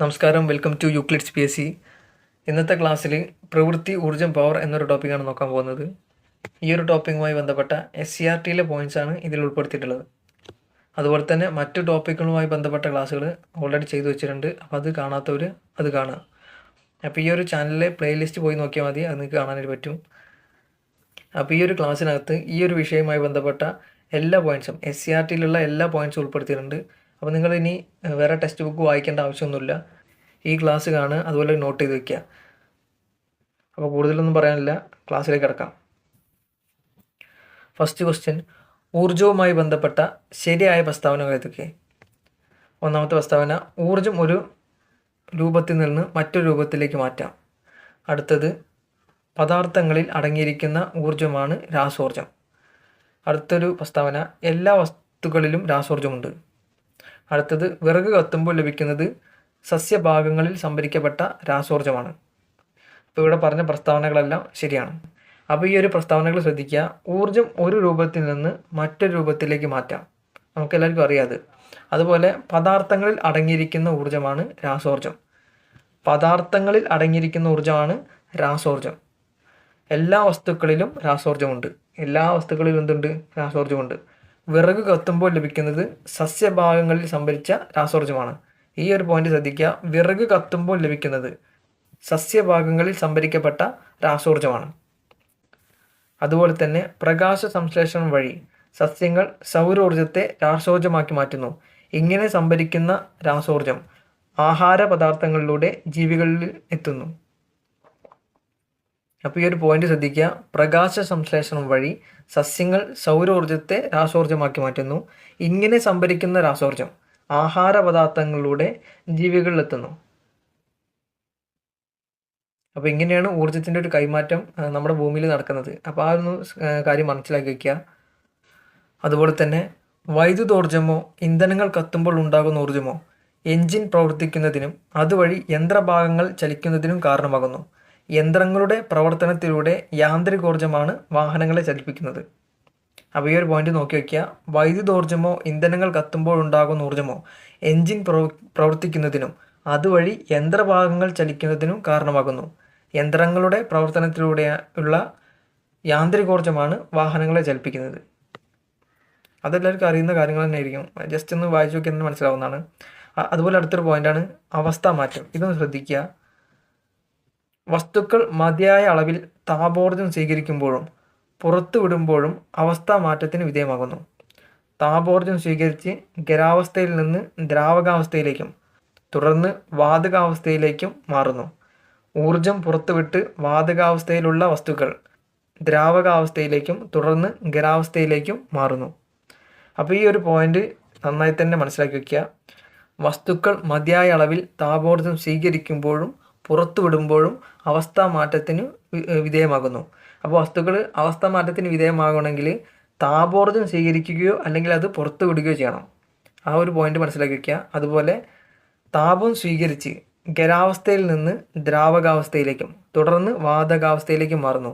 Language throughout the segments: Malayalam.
നമസ്കാരം. Welcome to Euclid's P S C ഇന്നത്തെ ക്ലാസ്സിൽ പ്രവൃത്തി ഊർജം പവർ എന്നൊരു ടോപ്പിക്കാണ് നോക്കാൻ പോകുന്നത്. ഈ ഒരു ടോപ്പിക്കുമായി ബന്ധപ്പെട്ട എസ് സി ആർ ടിയിലെ പോയിന്റ്സാണ് ഇതിൽ ഉൾപ്പെടുത്തിയിട്ടുള്ളത്. അതുപോലെ തന്നെ മറ്റു ടോപ്പിക്കുകളുമായി ബന്ധപ്പെട്ട ക്ലാസ്സുകൾ ഓൾറെഡി ചെയ്തു വെച്ചിട്ടുണ്ട്. അപ്പോൾ അത് കാണാത്തവർ അത് കാണുക. അപ്പോൾ ഈ ഒരു ചാനലിലെ പ്ലേലിസ്റ്റ് പോയി നോക്കിയാൽ മതി. അത് നിങ്ങൾക്ക് കാണാനായിട്ട് പറ്റും. അപ്പോൾ ഈ ഒരു ക്ലാസ്സിനകത്ത് ഈ ഒരു വിഷയവുമായി ബന്ധപ്പെട്ട എല്ലാ പോയിന്റ്സും എസ് സി ആർ ടിയിലുള്ള എല്ലാ പോയിന്റ്സും ഉൾപ്പെടുത്തിയിട്ടുണ്ട്. അപ്പോൾ നിങ്ങൾ ഇനി വേറെ ടെക്സ്റ്റ് ബുക്ക് വായിക്കേണ്ട ആവശ്യമൊന്നുമില്ല. ഈ ക്ലാസ് കാണുക അതുപോലെ നോട്ട് ചെയ്ത് വയ്ക്കുക അപ്പോൾ കൂടുതലൊന്നും പറയാനില്ല. ക്ലാസ്സിലേക്ക് കിടക്കാം. ഫസ്റ്റ് ക്വസ്റ്റ്യൻ ഊർജവുമായി ബന്ധപ്പെട്ട ശരിയായ പ്രസ്താവനകൾ ഏതൊക്കെ? ഒന്നാമത്തെ പ്രസ്താവന ഊർജം ഒരു രൂപത്തിൽ നിന്ന് മറ്റൊരു രൂപത്തിലേക്ക് മാറ്റാം. അടുത്തത് പദാർത്ഥങ്ങളിൽ അടങ്ങിയിരിക്കുന്ന ഊർജമാണ് രാസോർജം അടുത്തൊരു പ്രസ്താവന എല്ലാ വസ്തുക്കളിലും രാസോർജമുണ്ട് അടുത്തത് വിറക് കത്തുമ്പോൾ ലഭിക്കുന്നത് സസ്യഭാഗങ്ങളിൽ സംഭരിക്കപ്പെട്ട രാസോർജമാണ് അപ്പോൾ ഇവിടെ പറഞ്ഞ പ്രസ്താവനകളെല്ലാം ശരിയാണ്. അപ്പോൾ ഈ ഒരു പ്രസ്താവനകൾ ശ്രദ്ധിക്കുക. ഊർജം ഒരു രൂപത്തിൽ നിന്ന് മറ്റൊരു രൂപത്തിലേക്ക് മാറ്റാം. നമുക്കെല്ലാവർക്കും അറിയാത് അതുപോലെ പദാർത്ഥങ്ങളിൽ അടങ്ങിയിരിക്കുന്ന ഊർജമാണ് രാസോർജം പദാർത്ഥങ്ങളിൽ അടങ്ങിയിരിക്കുന്ന ഊർജമാണ് രാസോർജം എല്ലാ വസ്തുക്കളിലും രാസോർജമുണ്ട് എല്ലാ വസ്തുക്കളിലും എന്തുണ്ട്? രാസോർജമുണ്ട് വിറക് കത്തുമ്പോൾ ലഭിക്കുന്നത് സസ്യഭാഗങ്ങളിൽ സംഭരിച്ച രാസോർജമാണ്. ഈ ഒരു പോയിന്റ് ശ്രദ്ധിക്കുക. വിറക് കത്തുമ്പോൾ ലഭിക്കുന്നത് സസ്യഭാഗങ്ങളിൽ സംഭരിക്കപ്പെട്ട രാസോർജമാണ്. അതുപോലെ തന്നെ പ്രകാശ സംശ്ലേഷണം വഴി സസ്യങ്ങൾ സൗരോർജത്തെ രാസോർജമാക്കി മാറ്റുന്നു. ഇങ്ങനെ സംഭരിക്കുന്ന രാസോർജം ആഹാര പദാർത്ഥങ്ങളിലൂടെ ജീവികളിൽ എത്തുന്നു. അപ്പോൾ ഈ ഒരു പോയിന്റ് ശ്രദ്ധിക്കുക. പ്രകാശ സംശ്ലേഷണം വഴി സസ്യങ്ങൾ സൗരോർജത്തെ രാസോർജമാക്കി മാറ്റുന്നു. ഇങ്ങനെ സംഭരിക്കുന്ന രാസോർജം ആഹാര പദാർത്ഥങ്ങളിലൂടെ ജീവികളിലെത്തുന്നു അപ്പോൾ ഇങ്ങനെയാണ് ഊർജത്തിന്റെ ഒരു കൈമാറ്റം നമ്മുടെ ഭൂമിയിൽ നടക്കുന്നത്. അപ്പോൾ ആ ഒരു കാര്യം മനസ്സിലാക്കി വയ്ക്കുക അതുപോലെ തന്നെ വൈദ്യുതോർജമോ ഇന്ധനങ്ങൾ കത്തുമ്പോൾ ഉണ്ടാകുന്ന ഊർജമോ എൻജിൻ പ്രവർത്തിക്കുന്നതിനും അതുവഴി യന്ത്രഭാഗങ്ങൾ ചലിക്കുന്നതിനും കാരണമാകുന്നു. യന്ത്രങ്ങളുടെ പ്രവർത്തനത്തിലൂടെ യാന്ത്രികോർജമാണ് വാഹനങ്ങളെ ചലിപ്പിക്കുന്നത്. അപ്പോൾ ഈ ഒരു പോയിന്റ് നോക്കി വയ്ക്കുക വൈദ്യുതോർജമോ ഇന്ധനങ്ങൾ കത്തുമ്പോൾ ഉണ്ടാകുന്ന ഊർജമോ എൻജിൻ പ്രവ- പ്രവർത്തിക്കുന്നതിനും അതുവഴി യന്ത്രഭാഗങ്ങൾ ചലിക്കുന്നതിനും കാരണമാകുന്നു. യന്ത്രങ്ങളുടെ പ്രവർത്തനത്തിലൂടെ ഉള്ള യാന്ത്രികോർജമാണ് വാഹനങ്ങളെ ചലിപ്പിക്കുന്നത്. അതെല്ലാവർക്കും അറിയുന്ന കാര്യങ്ങൾ തന്നെ ആയിരിക്കും ജസ്റ്റ് ഒന്ന് വായിച്ചു നോക്കി മനസ്സിലാവുന്നതാണ്. അതുപോലെ അടുത്തൊരു പോയിന്റാണ് അവസ്ഥാ മാറ്റം. ഇതൊന്ന് ശ്രദ്ധിക്കുക. വസ്തുക്കൾ മതിയായ അളവിൽ താപോർജം സ്വീകരിക്കുമ്പോഴും പുറത്തു വിടുമ്പോഴും അവസ്ഥാ മാറ്റത്തിന് വിധേയമാകുന്നു. താപോർജം സ്വീകരിച്ച് ഖരാവസ്ഥയിൽ നിന്ന് ദ്രാവകാവസ്ഥയിലേക്കും തുടർന്ന് വാതകാവസ്ഥയിലേക്കും മാറുന്നു. ഊർജം പുറത്തുവിട്ട് വാതകാവസ്ഥയിലുള്ള വസ്തുക്കൾ ദ്രാവകാവസ്ഥയിലേക്കും തുടർന്ന് ഖരാവസ്ഥയിലേക്കും മാറുന്നു. അപ്പോൾ ഈ ഒരു പോയിന്റ് നന്നായി തന്നെ മനസ്സിലാക്കി വയ്ക്കുക വസ്തുക്കൾ മതിയായ അളവിൽ താപോർജം സ്വീകരിക്കുമ്പോഴും പുറത്തു വിടുമ്പോഴും അവസ്ഥാ മാറ്റത്തിന് വിധേയമാകുന്നു. അപ്പോൾ വസ്തുക്കൾ അവസ്ഥാ മാറ്റത്തിന് വിധേയമാകണമെങ്കിൽ താപോർജം സ്വീകരിക്കുകയോ അല്ലെങ്കിൽ അത് പുറത്തു വിടുകയോ ചെയ്യണം. ആ ഒരു പോയിന്റ് മനസ്സിലാക്കി വയ്ക്കുക അതുപോലെ താപം സ്വീകരിച്ച് ഖരാവസ്ഥയിൽ നിന്ന് ദ്രാവകാവസ്ഥയിലേക്കും തുടർന്ന് വാതകാവസ്ഥയിലേക്കും മാറുന്നു.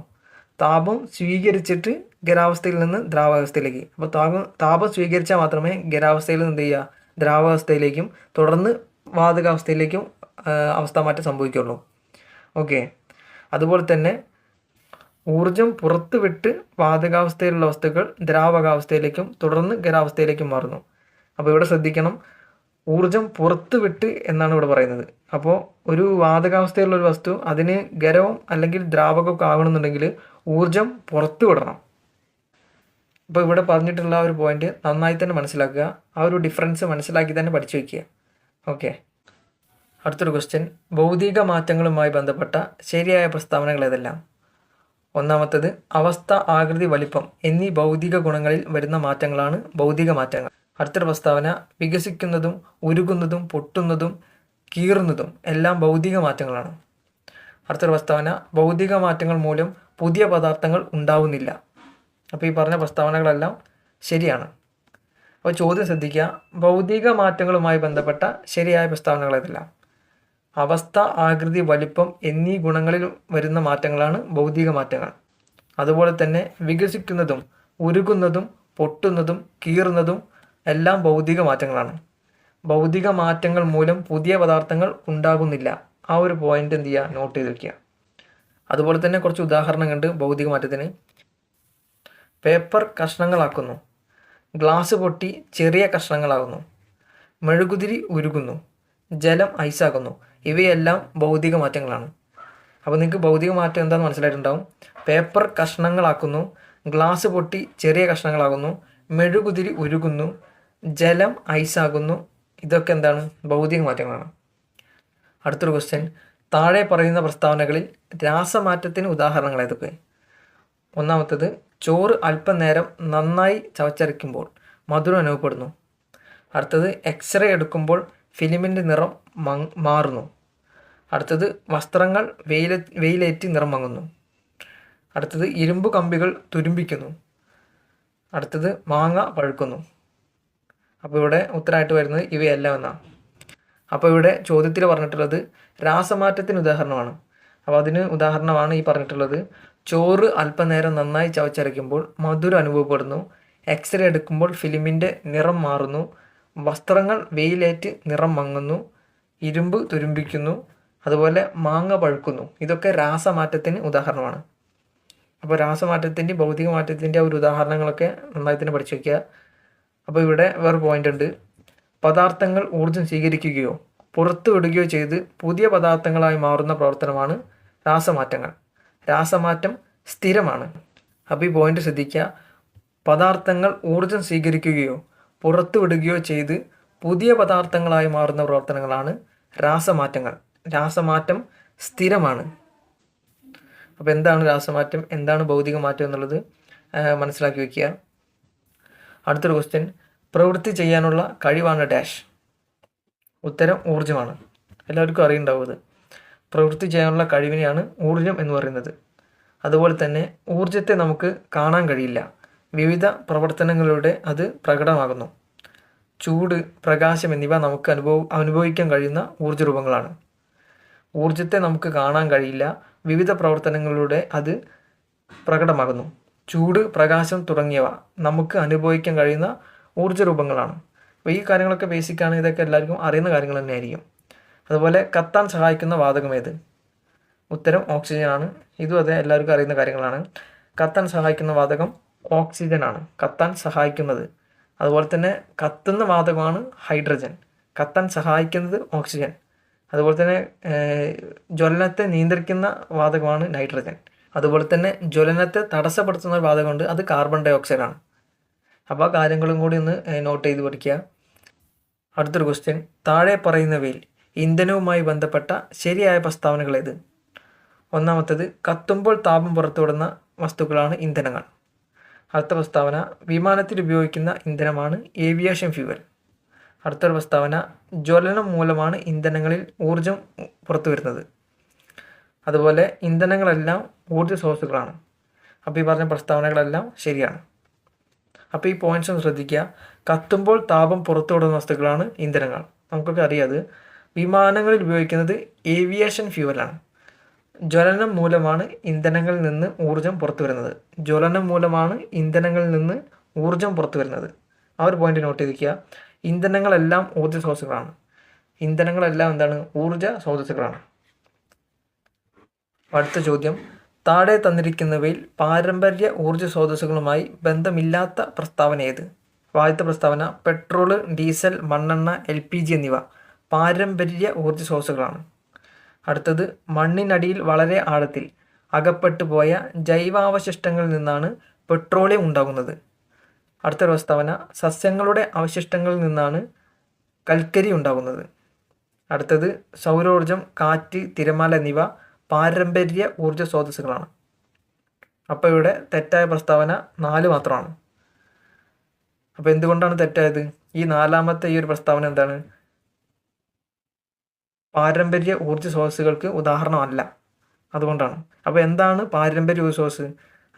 താപം സ്വീകരിച്ചിട്ട് ഖരാവസ്ഥയിൽ നിന്ന് ദ്രാവകാവസ്ഥയിലേക്ക്. അപ്പോൾ താപം താപം സ്വീകരിച്ചാൽ മാത്രമേ ഖരാവസ്ഥയിൽ നിന്ന് എന്ത് ചെയ്യുക? തുടർന്ന് വാതകാവസ്ഥയിലേക്കും അവസ്ഥ മാറ്റം സംഭവിക്കുള്ളൂ. ഓക്കെ. അതുപോലെ തന്നെ ഊർജം പുറത്ത് വിട്ട് വാതകാവസ്ഥയിലുള്ള വസ്തുക്കൾ ദ്രാവകാവസ്ഥയിലേക്കും തുടർന്ന് ഖരാവസ്ഥയിലേക്കും മാറുന്നു. അപ്പോൾ ഇവിടെ ശ്രദ്ധിക്കണം. ഊർജം പുറത്ത് വിട്ട് എന്നാണ് ഇവിടെ പറയുന്നത്. അപ്പോൾ ഒരു വാതകാവസ്ഥയിലുള്ള ഒരു വസ്തു അതിന് ഖരവും അല്ലെങ്കിൽ ദ്രാവകമൊക്കെ ആകണമെന്നുണ്ടെങ്കിൽ ഊർജം പുറത്ത് വിടണം അപ്പോൾ ഇവിടെ പറഞ്ഞിട്ടുള്ള ആ ഒരു പോയിന്റ് നന്നായി തന്നെ മനസ്സിലാക്കുക. ആ ഒരു ഡിഫറൻസ് മനസ്സിലാക്കി തന്നെ പഠിച്ചു വയ്ക്കുക ഓക്കെ. അടുത്തൊരു ക്വസ്റ്റ്യൻ ഭൗതിക മാറ്റങ്ങളുമായി ബന്ധപ്പെട്ട ശരിയായ പ്രസ്താവനകൾ ഏതെല്ലാം? ഒന്നാമത്തത് അവസ്ഥ ആകൃതി വലിപ്പം എന്നീ ഭൗതിക ഗുണങ്ങളിൽ വരുന്ന മാറ്റങ്ങളാണ് ഭൗതിക മാറ്റങ്ങൾ. അടുത്തൊരു പ്രസ്താവന വികസിക്കുന്നതും ഉരുകുന്നതും പൊട്ടുന്നതും കീറുന്നതും എല്ലാം ഭൗതിക മാറ്റങ്ങളാണ്. അടുത്തൊരു പ്രസ്താവന ഭൗതിക മാറ്റങ്ങൾ മൂലം പുതിയ പദാർത്ഥങ്ങൾ ഉണ്ടാവുന്നില്ല. അപ്പോൾ ഈ പറഞ്ഞ പ്രസ്താവനകളെല്ലാം ശരിയാണ്. അപ്പോൾ ചോദ്യം ശ്രദ്ധിക്കുക. ഭൗതിക മാറ്റങ്ങളുമായി ബന്ധപ്പെട്ട ശരിയായ പ്രസ്താവനകൾ ഏതെല്ലാം? അവസ്ഥ ആകൃതി വലിപ്പം എന്നീ ഗുണങ്ങളിൽ വരുന്ന മാറ്റങ്ങളാണ് ഭൗതിക മാറ്റങ്ങൾ. അതുപോലെ തന്നെ വികസിക്കുന്നതും ഉരുകുന്നതും പൊട്ടുന്നതും കീറുന്നതും എല്ലാം ഭൗതിക മാറ്റങ്ങളാണ്. ഭൗതിക മാറ്റങ്ങൾ മൂലം പുതിയ പദാർത്ഥങ്ങൾ ഉണ്ടാകുന്നില്ല. ആ ഒരു പോയിന്റ് എന്ത് ചെയ്യുക? നോട്ട് ചെയ്ത് വെക്കുക. അതുപോലെ തന്നെ കുറച്ച് ഉദാഹരണങ്ങളുണ്ട് ഭൗതിക മാറ്റത്തിന്. പേപ്പർ കഷ്ണങ്ങളാക്കുന്നു. ഗ്ലാസ് പൊട്ടി ചെറിയ കഷ്ണങ്ങളാകുന്നു. മെഴുകുതിരി ഉരുകുന്നു. ജലം ഐസാകുന്നു. ഇവയെല്ലാം ഭൗതിക മാറ്റങ്ങളാണ്. അപ്പോൾ നിങ്ങൾക്ക് ഭൗതിക മാറ്റം എന്താണെന്ന് മനസ്സിലായിട്ടുണ്ടാവും? പേപ്പർ കഷ്ണങ്ങളാക്കുന്നു. ഗ്ലാസ് പൊട്ടി ചെറിയ കഷ്ണങ്ങളാകുന്നു. മെഴുകുതിരി ഉരുകുന്നു. ജലം ഐസാകുന്നു. ഇതൊക്കെ എന്താണ്? ഭൗതിക മാറ്റങ്ങളാണ്. അടുത്തൊരു ക്വസ്റ്റ്യൻ താഴെ പറയുന്ന പ്രസ്താവനകളിൽ രാസമാറ്റത്തിന് ഉദാഹരണങ്ങൾ ഏതൊക്കെ ഒന്നാമത്തത് ചോറ് അല്പം നേരം നന്നായി ചവച്ചരയ്ക്കുമ്പോൾ മധുരം അനുഭവപ്പെടുന്നു. അടുത്തത് എക്സ്റേ എടുക്കുമ്പോൾ ഫിലിമിന്റെ നിറം മാറുന്നു. അടുത്തത് വസ്ത്രങ്ങൾ വെയില വെയിലേറ്റി നിറം മങ്ങുന്നു. അടുത്തത് ഇരുമ്പ് കമ്പികൾ തുരുമ്പിക്കുന്നു. അടുത്തത് മാങ്ങ പഴുക്കുന്നു. അപ്പോൾ ഇവിടെ ഉത്തരമായിട്ട് വരുന്നത് ഇവയെല്ലാം എന്നാണ് അപ്പോൾ ഇവിടെ ചോദ്യത്തിൽ പറഞ്ഞിട്ടുള്ളത് രാസമാറ്റത്തിന് ഉദാഹരണമാണ്. അപ്പോൾ അതിന് ഉദാഹരണമാണ് ഈ പറഞ്ഞിട്ടുള്ളത്. ചോറ് അല്പനേരം നന്നായി ചവച്ചരയ്ക്കുമ്പോൾ മധുരം അനുഭവപ്പെടുന്നു. എക്സ്റേ എടുക്കുമ്പോൾ ഫിലിമിന്റെ നിറം മാറുന്നു. വസ്ത്രങ്ങൾ വെയിലേറ്റ് നിറം മങ്ങുന്നു. ഇരുമ്പ് തുരുമ്പിക്കുന്നു. അതുപോലെ മാങ്ങ പഴുക്കുന്നു. ഇതൊക്കെ രാസമാറ്റത്തിന് ഉദാഹരണമാണ്. അപ്പോൾ രാസമാറ്റത്തിന്റെ ഭൗതിക മാറ്റത്തിന്റെ ഒരു ഉദാഹരണങ്ങളൊക്കെ നന്നായി തന്നെ പഠിച്ചു വയ്ക്കുക അപ്പോൾ ഇവിടെ വേറെ പോയിന്റ് ഉണ്ട്. പദാർത്ഥങ്ങൾ ഊർജം സ്വീകരിക്കുകയോ പുറത്തുവിടുകയോ ചെയ്ത് പുതിയ പദാർത്ഥങ്ങളായി മാറുന്ന പ്രവർത്തനമാണ് രാസമാറ്റങ്ങൾ. രാസമാറ്റം സ്ഥിരമാണ്. അപ്പോൾ ഈ പോയിന്റ് ശ്രദ്ധിക്കുക. പദാർത്ഥങ്ങൾ ഊർജം സ്വീകരിക്കുകയോ പുറത്തുവിടുകയോ ചെയ്ത് പുതിയ പദാർത്ഥങ്ങളായി മാറുന്ന പ്രവർത്തനങ്ങളാണ് രാസമാറ്റങ്ങൾ. രാസമാറ്റം സ്ഥിരമാണ്. അപ്പോൾ എന്താണ് രാസമാറ്റം? എന്താണ് ഭൗതിക മാറ്റം എന്നുള്ളത് മനസ്സിലാക്കി വയ്ക്കുക അടുത്തൊരു ക്വസ്റ്റ്യൻ പ്രവൃത്തി ചെയ്യാനുള്ള കഴിവാണ് ഡാഷ് ഉത്തരം ഊർജമാണ്. എല്ലാവർക്കും അറിയുണ്ടാവും പ്രവൃത്തി ചെയ്യാനുള്ള കഴിവിനെയാണ് ഊർജം എന്ന് പറയുന്നത്. അതുപോലെ തന്നെ ഊർജത്തെ നമുക്ക് കാണാൻ കഴിയില്ല. വിവിധ പ്രവർത്തനങ്ങളിലൂടെ അത് പ്രകടമാകുന്നു. ചൂട് പ്രകാശം എന്നിവ നമുക്ക് അനുഭവ അനുഭവിക്കാൻ കഴിയുന്ന ഊർജ രൂപങ്ങളാണ് ഊർജത്തെ നമുക്ക് കാണാൻ കഴിയില്ല. വിവിധ പ്രവർത്തനങ്ങളിലൂടെ അത് പ്രകടമാകുന്നു. ചൂട് പ്രകാശം തുടങ്ങിയവ നമുക്ക് അനുഭവിക്കാൻ കഴിയുന്ന ഊർജ രൂപങ്ങളാണ് അപ്പോൾ ഈ കാര്യങ്ങളൊക്കെ ബേസിക്കാണ് ഇതൊക്കെ എല്ലാവർക്കും അറിയുന്ന കാര്യങ്ങൾ തന്നെയായിരിക്കും. അതുപോലെ കത്താൻ സഹായിക്കുന്ന വാതകം ഏത്? ഉത്തരം ഓക്സിജൻ ആണ് ഇതും അതെ എല്ലാവർക്കും അറിയുന്ന കാര്യങ്ങളാണ്. കത്താൻ സഹായിക്കുന്ന വാതകം ഓക്സിജൻ ആണ് കത്താൻ സഹായിക്കുന്നത്. അതുപോലെ തന്നെ കത്തുന്ന വാതകമാണ് ഹൈഡ്രജൻ. കത്താൻ സഹായിക്കുന്നത് ഓക്സിജൻ. അതുപോലെ തന്നെ ജ്വലനത്തെ നിയന്ത്രിക്കുന്ന വാതകമാണ് നൈട്രജൻ. അതുപോലെ തന്നെ ജ്വലനത്തെ തടസ്സപ്പെടുത്തുന്ന ഒരു വാതകമുണ്ട് അത് കാർബൺ ഡൈ ഓക്സൈഡ് ആണ് അപ്പോൾ ആ കാര്യങ്ങളും കൂടി ഒന്ന് നോട്ട് ചെയ്ത് പഠിക്കുക. അടുത്തൊരു ക്വസ്റ്റ്യൻ താഴെ പറയുന്നവയിൽ ഇന്ധനവുമായി ബന്ധപ്പെട്ട ശരിയായ പ്രസ്താവനകൾ ഏത് ഒന്നാമത്തേത് കത്തുമ്പോൾ താപം പുറത്തുവിടുന്ന വസ്തുക്കളാണ് ഇന്ധനങ്ങൾ. അടുത്ത പ്രസ്താവന വിമാനത്തിൽ ഉപയോഗിക്കുന്ന ഇന്ധനമാണ് ഏവിയേഷൻ ഫ്യൂവൽ. അടുത്തൊരു പ്രസ്താവന ജ്വലനം മൂലമാണ് ഇന്ധനങ്ങളിൽ ഊർജം പുറത്തു വരുന്നത് അതുപോലെ ഇന്ധനങ്ങളെല്ലാം ഊർജ സോഴ്സുകളാണ്. അപ്പോൾ ഈ പറഞ്ഞ പ്രസ്താവനകളെല്ലാം ശരിയാണ്. അപ്പോൾ ഈ പോയിന്റ്സ് ഒന്ന് ശ്രദ്ധിക്കുക. കത്തുമ്പോൾ താപം പുറത്തുവിടുന്ന വസ്തുക്കളാണ് ഇന്ധനങ്ങൾ. നമുക്കൊക്കെ അറിയാത് വിമാനങ്ങളിൽ ഉപയോഗിക്കുന്നത് ഏവിയേഷൻ ഫ്യൂവലാണ്. ജ്വലനം മൂലമാണ് ഇന്ധനങ്ങളിൽ നിന്ന് ഊർജം പുറത്തു വരുന്നത്. ജ്വലനം മൂലമാണ് ഇന്ധനങ്ങളിൽ നിന്ന് ഊർജം പുറത്തു വരുന്നത്. ആ ഒരു പോയിന്റ് നോട്ട് ചെയ്തിരിക്കുക ഇന്ധനങ്ങളെല്ലാം ഊർജ സ്രോതസ്സുകളാണ്. ഇന്ധനങ്ങളെല്ലാം എന്താണ്? ഊർജ സ്രോതസ്സുകളാണ്. അടുത്ത ചോദ്യം. താഴെ തന്നിരിക്കുന്നവയിൽ പാരമ്പര്യ ഊർജ സ്രോതസ്സുകളുമായി ബന്ധമില്ലാത്ത പ്രസ്താവന ഏത്? ആദ്യത്തെ പ്രസ്താവന പെട്രോൾ ഡീസൽ മണ്ണെണ്ണ എൽ പി ജി എന്നിവ. പാരമ്പര്യ ഊർജ സ്രോതസ്സുകളാണ് അടുത്തത് മണ്ണിനടിയിൽ വളരെ ആഴത്തിൽ അകപ്പെട്ടു പോയ ജൈവാവശിഷ്ടങ്ങളിൽ നിന്നാണ് പെട്രോളിയം ഉണ്ടാകുന്നത്. അടുത്ത പ്രസ്താവന സസ്യങ്ങളുടെ അവശിഷ്ടങ്ങളിൽ നിന്നാണ് കൽക്കരി ഉണ്ടാകുന്നത്. അടുത്തത് സൗരോർജം കാറ്റ് തിരമാല എന്നിവ പാരമ്പര്യ ഊർജ സ്രോതസ്സുകളാണ്. അപ്പോൾ ഇവിടെ തെറ്റായ പ്രസ്താവന നാല് മാത്രമാണ്. അപ്പോൾ എന്തുകൊണ്ടാണ് തെറ്റായത്? ഈ നാലാമത്തെ ഈ ഒരു പ്രസ്താവന എന്താണ്? പാരമ്പര്യ ഊർജ സ്രോതസ്സുകൾക്ക് ഉദാഹരണമല്ല. അതുകൊണ്ടാണ്. അപ്പോൾ എന്താണ് പാരമ്പര്യ ഊർജ സ്രോതസ്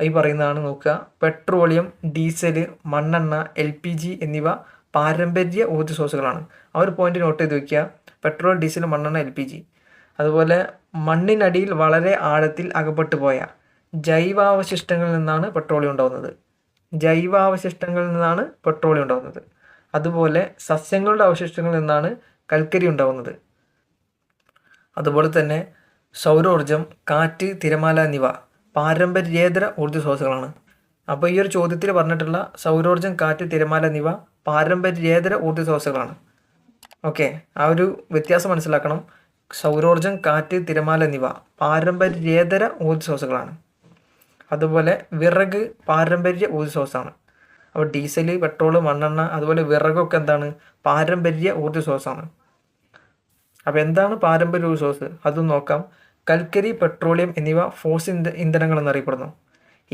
ഈ പറയുന്നതാണ് നോക്കുക. പെട്രോളിയം ഡീസൽ മണ്ണെണ്ണ എൽ പി ജി എന്നിവ പാരമ്പര്യ ഊർജ സ്രോതസ്സുകളാണ്. ആ ഒരു പോയിന്റ് നോട്ട് ചെയ്ത് വയ്ക്കുക പെട്രോൾ ഡീസൽ മണ്ണെണ്ണ എൽ പി ജി അതുപോലെ മണ്ണിനടിയിൽ വളരെ ആഴത്തിൽ അകപ്പെട്ടു പോയ ജൈവാവശിഷ്ടങ്ങളിൽ നിന്നാണ് പെട്രോളിയം ഉണ്ടാകുന്നത് ജൈവാവശിഷ്ടങ്ങളിൽ നിന്നാണ് പെട്രോളിയം ഉണ്ടാകുന്നത് അതുപോലെ സസ്യങ്ങളുടെ അവശിഷ്ടങ്ങളിൽ നിന്നാണ് കൽക്കരി ഉണ്ടാകുന്നത് അതുപോലെ തന്നെ സൗരോർജം കാറ്റ് തിരമാല എന്നിവ പാരമ്പര്യേതര ഊർജ സ്രോതസ്സുകളാണ്. അപ്പോൾ ഈ ഒരു ചോദ്യത്തിൽ പറഞ്ഞിട്ടുള്ള സൗരോർജം കാറ്റ് തിരമാല എന്നിവ പാരമ്പര്യേതര ഊർജ സ്രോതസ്സുകളാണ്. ഓക്കെ ആ ഒരു വ്യത്യാസം മനസ്സിലാക്കണം. സൗരോർജം കാറ്റ് തിരമാല എന്നിവ പാരമ്പര്യേതര ഊർജ സ്രോതസ്സുകളാണ്. അതുപോലെ വിറക് പാരമ്പര്യ ഊർജ സ്രോതസ്സാണ്. അപ്പോൾ ഡീസൽ പെട്രോൾ മണ്ണെണ്ണ അതുപോലെ വിറകൊക്കെ എന്താണ്? പാരമ്പര്യ ഊർജ സ്രോതസ്സാണ്. അപ്പോൾ എന്താണ് പാരമ്പര്യ റിസോഴ്സ് അതും നോക്കാം. കൽക്കരി പെട്രോളിയം എന്നിവ ഫോസ് ഇന്ധ ഇന്ധനങ്ങൾ എന്നറിയപ്പെടുന്നു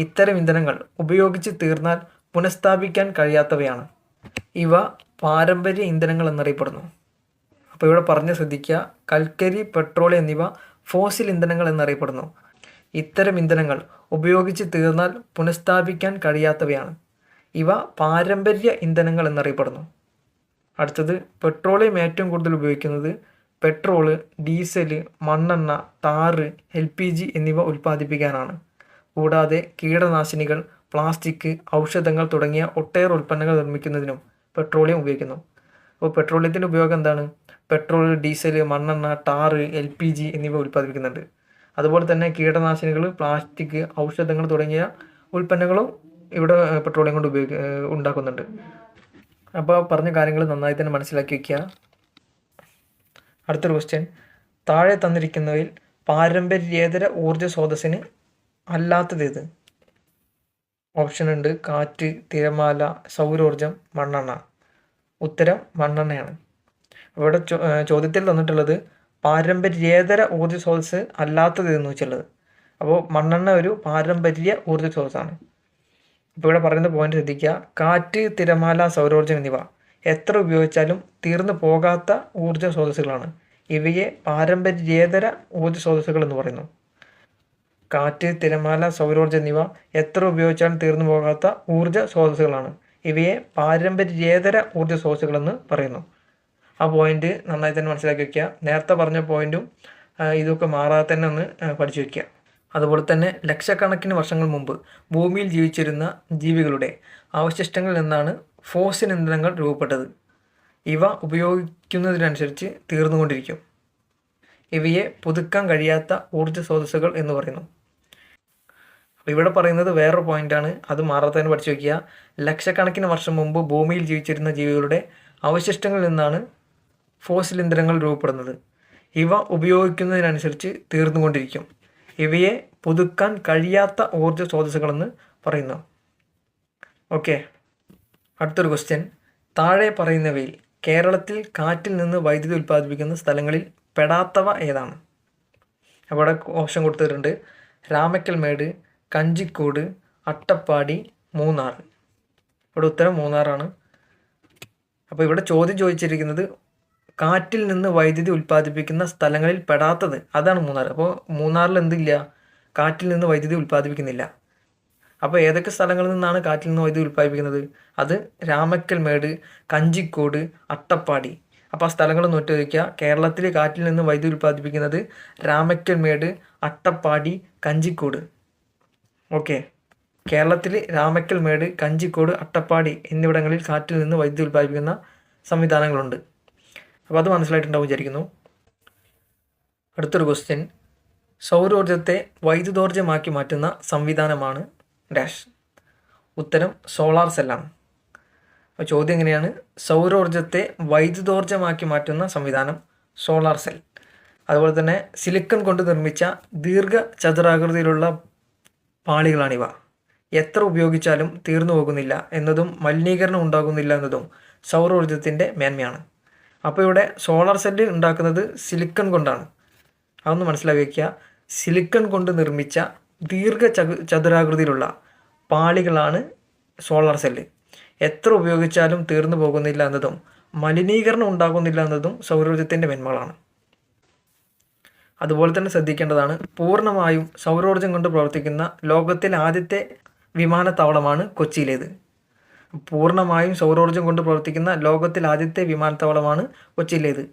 ഇത്തരം ഇന്ധനങ്ങൾ ഉപയോഗിച്ച് തീർന്നാൽ പുനഃസ്ഥാപിക്കാൻ കഴിയാത്തവയാണ്. ഇവ പാരമ്പര്യ ഇന്ധനങ്ങൾ എന്നറിയപ്പെടുന്നു അപ്പോൾ ഇവിടെ പറഞ്ഞ് ശ്രദ്ധിക്കുക. കൽക്കരി പെട്രോളിയം എന്നിവ ഫോസിൽ ഇന്ധനങ്ങൾ എന്നറിയപ്പെടുന്നു ഇത്തരം ഇന്ധനങ്ങൾ ഉപയോഗിച്ച് തീർന്നാൽ പുനഃസ്ഥാപിക്കാൻ കഴിയാത്തവയാണ്. ഇവ പാരമ്പര്യ ഇന്ധനങ്ങൾ എന്നറിയപ്പെടുന്നു അടുത്തത് പെട്രോളിയം ഏറ്റവും കൂടുതൽ ഉപയോഗിക്കുന്നത് പെട്രോൾ ഡീസൽ മണ്ണെണ്ണ ടാറ് എൽ പി ജി എന്നിവ ഉൽപ്പാദിപ്പിക്കാനാണ്. കൂടാതെ കീടനാശിനികൾ പ്ലാസ്റ്റിക് ഔഷധങ്ങൾ തുടങ്ങിയ ഒട്ടേറെ ഉൽപ്പന്നങ്ങൾ നിർമ്മിക്കുന്നതിനും പെട്രോളിയം ഉപയോഗിക്കുന്നു. അപ്പോൾ പെട്രോളിയത്തിന്റെ ഉപയോഗം എന്താണ്? പെട്രോൾ ഡീസൽ മണ്ണെണ്ണ ടാറ് എൽ പി ജി എന്നിവ ഉൽപ്പാദിപ്പിക്കുന്നുണ്ട്. അതുപോലെ തന്നെ കീടനാശിനികൾ പ്ലാസ്റ്റിക് ഔഷധങ്ങൾ തുടങ്ങിയ ഉൽപ്പന്നങ്ങളും ഇവിടെ പെട്രോളിയം കൊണ്ട് ഉപയോഗി ഉണ്ടാക്കുന്നുണ്ട്. അപ്പോൾ പറഞ്ഞ കാര്യങ്ങൾ നന്നായി തന്നെ മനസ്സിലാക്കി വയ്ക്കുക. അടുത്തൊരു ക്വസ്റ്റ്യൻ താഴെ തന്നിരിക്കുന്നവയിൽ പാരമ്പര്യേതര ഊർജ സ്രോതസ്സിന് അല്ലാത്തതേത് ഓപ്ഷൻ ഉണ്ട്. കാറ്റ് തിരമാല സൗരോർജം മണ്ണെണ്ണ. ഉത്തരം മണ്ണെണ്ണയാണ്. ഇവിടെ ചോദ്യത്തിൽ തന്നിട്ടുള്ളത് പാരമ്പര്യേതര ഊർജ സ്രോതസ് അല്ലാത്തത് എന്ന് വെച്ചുള്ളത് അപ്പോൾ മണ്ണെണ്ണ ഒരു പാരമ്പര്യ ഊർജ സ്രോതസ്സാണ്. ഇപ്പോൾ ഇവിടെ പറയുന്ന പോയിന്റ് ശ്രദ്ധിക്കുക കാറ്റ് തിരമാല സൗരോർജം എന്നിവ. എത്ര ഉപയോഗിച്ചാലും തീർന്നു പോകാത്ത ഊർജ സ്രോതസ്സുകളാണ് ഇവയെ പാരമ്പര്യേതര ഊർജ സ്രോതസ്സുകൾ എന്ന് പറയുന്നു. കാറ്റ് തിരമാല സൗരോർജം എന്നിവ എത്ര ഉപയോഗിച്ചാലും തീർന്നു പോകാത്ത ഊർജ സ്രോതസ്സുകളാണ് ഇവയെ പാരമ്പര്യേതര ഊർജ സ്രോതസ്സുകളെന്ന് പറയുന്നു. ആ പോയിന്റ് നന്നായി തന്നെ മനസ്സിലാക്കി വെക്കുക. നേരത്തെ പറഞ്ഞ പോയിന്റും ഇതൊക്കെ മാറാതെ തന്നെ ഒന്ന് പഠിച്ചു വെക്കുക. അതുപോലെ തന്നെ ലക്ഷക്കണക്കിന് വർഷങ്ങൾ മുമ്പ് ഭൂമിയിൽ ജീവിച്ചിരുന്ന ജീവികളുടെ അവശിഷ്ടങ്ങളിൽ നിന്നാണ് ഫോസിൽ ഇന്ധനങ്ങൾ രൂപപ്പെട്ടത്. ഇവ ഉപയോഗിക്കുന്നതിനനുസരിച്ച് തീർന്നുകൊണ്ടിരിക്കും. ഇവയെ പുതുക്കാൻ കഴിയാത്ത ഊർജ സ്രോതസ്സുകൾ എന്ന് പറയുന്നു. അപ്പോൾ ഇവിടെ പറയുന്നത് വേറൊരു പോയിന്റാണ് അത് മാറാത്തതിന് പഠിച്ചു വയ്ക്കുക ലക്ഷക്കണക്കിന് വർഷം മുമ്പ് ഭൂമിയിൽ ജീവിച്ചിരുന്ന ജീവികളുടെ അവശിഷ്ടങ്ങളിൽ നിന്നാണ് ഫോസിൽ ഇന്ധനങ്ങൾ രൂപപ്പെടുന്നത്. ഇവ ഉപയോഗിക്കുന്നതിനനുസരിച്ച് തീർന്നുകൊണ്ടിരിക്കും. ഇവയെ പുതുക്കാൻ കഴിയാത്ത ഊർജ സ്രോതസ്സുകളെന്ന് പറയുന്നു. ഓക്കെ അടുത്തൊരു ക്വസ്റ്റ്യൻ താഴെ പറയുന്നവയിൽ കേരളത്തിൽ കാറ്റിൽ നിന്ന് വൈദ്യുതി ഉൽപ്പാദിപ്പിക്കുന്ന സ്ഥലങ്ങളിൽ പെടാത്തവ ഏതാണ്? അവിടെ ഓപ്ഷൻ കൊടുത്തിട്ടുണ്ട്. രാമക്കൽമേട് കഞ്ചിക്കോട് അട്ടപ്പാടി മൂന്നാർ. ഇവിടെ ഉത്തരം മൂന്നാറാണ്. അപ്പോൾ ഇവിടെ ചോദ്യം ചോദിച്ചിരിക്കുന്നത് കാറ്റിൽ നിന്ന് വൈദ്യുതി ഉൽപ്പാദിപ്പിക്കുന്ന സ്ഥലങ്ങളിൽ പെടാത്തത്. അതാണ് മൂന്നാർ. അപ്പോൾ മൂന്നാറിൽ എന്തില്ല? കാറ്റിൽ നിന്ന് വൈദ്യുതി ഉൽപ്പാദിപ്പിക്കുന്നില്ല. അപ്പോൾ ഏതൊക്കെ സ്ഥലങ്ങളിൽ നിന്നാണ് കാറ്റിൽ നിന്ന് വൈദ്യുതി ഉൽപ്പാദിപ്പിക്കുന്നത്? അത് രാമക്കൽമേട് കഞ്ചിക്കോട് അട്ടപ്പാടി. അപ്പോൾ ആ സ്ഥലങ്ങൾ നോട്ട് ചോദിക്കുക കേരളത്തിൽ കാറ്റിൽ നിന്ന് വൈദ്യുതി ഉൽപ്പാദിപ്പിക്കുന്നത് രാമക്കൽമേട് അട്ടപ്പാടി കഞ്ചിക്കോട്. ഓക്കെ. കേരളത്തിൽ രാമക്കൽമേട് കഞ്ചിക്കോട് അട്ടപ്പാടി എന്നിവിടങ്ങളിൽ കാറ്റിൽ നിന്ന് വൈദ്യുതി ഉൽപ്പാദിപ്പിക്കുന്ന സംവിധാനങ്ങളുണ്ട്. അപ്പോൾ അത് മനസ്സിലായിട്ടുണ്ടാവും വിചാരിക്കുന്നു. അടുത്തൊരു ക്വസ്റ്റ്യൻ സൗരോർജത്തെ വൈദ്യുതോർജമാക്കി മാറ്റുന്ന സംവിധാനമാണ് ഡാഷ്. ഉത്തരം സോളാർ സെല്ലാണ്. അപ്പോൾ ചോദ്യം എങ്ങനെയാണ്? സൗരോർജത്തെ വൈദ്യുതോർജമാക്കി മാറ്റുന്ന സംവിധാനം സോളാർ സെൽ. അതുപോലെ തന്നെ സിലിക്കൺ കൊണ്ട് നിർമ്മിച്ച ദീർഘ ചതുരാകൃതിയിലുള്ള പാളികളാണിവ. എത്ര ഉപയോഗിച്ചാലും തീർന്നു പോകുന്നില്ല എന്നതും മലിനീകരണം ഉണ്ടാകുന്നില്ല എന്നതും സൗരോർജത്തിന്റെ മേന്മയാണ്. അപ്പോൾ ഇവിടെ സോളാർ സെല്ല് ഉണ്ടാക്കുന്നത് സിലിക്കൺ കൊണ്ടാണ്. അതൊന്ന് മനസ്സിലാക്കി വയ്ക്കുക സിലിക്കൺ കൊണ്ട് നിർമ്മിച്ച ദീർഘ ചതുരാകൃതിയിലുള്ള പാളികളാണ് സോളാർ സെല്ല് എത്ര ഉപയോഗിച്ചാലും തീർന്നു പോകുന്നില്ല എന്നതും മലിനീകരണം ഉണ്ടാകുന്നില്ല എന്നതും സൗരോർജത്തിന്റെ മെന്മകളാണ് അതുപോലെ തന്നെ ശ്രദ്ധിക്കേണ്ടതാണ് പൂർണമായും സൗരോർജം കൊണ്ട് പ്രവർത്തിക്കുന്ന ലോകത്തിലെ ആദ്യത്തെ വിമാനത്താവളമാണ് കൊച്ചിയിലേത്. പൂർണമായും സൗരോർജം കൊണ്ട് പ്രവർത്തിക്കുന്ന ലോകത്തിൽ ആദ്യത്തെ വിമാനത്താവളമാണ് കൊച്ചിയിലേത്.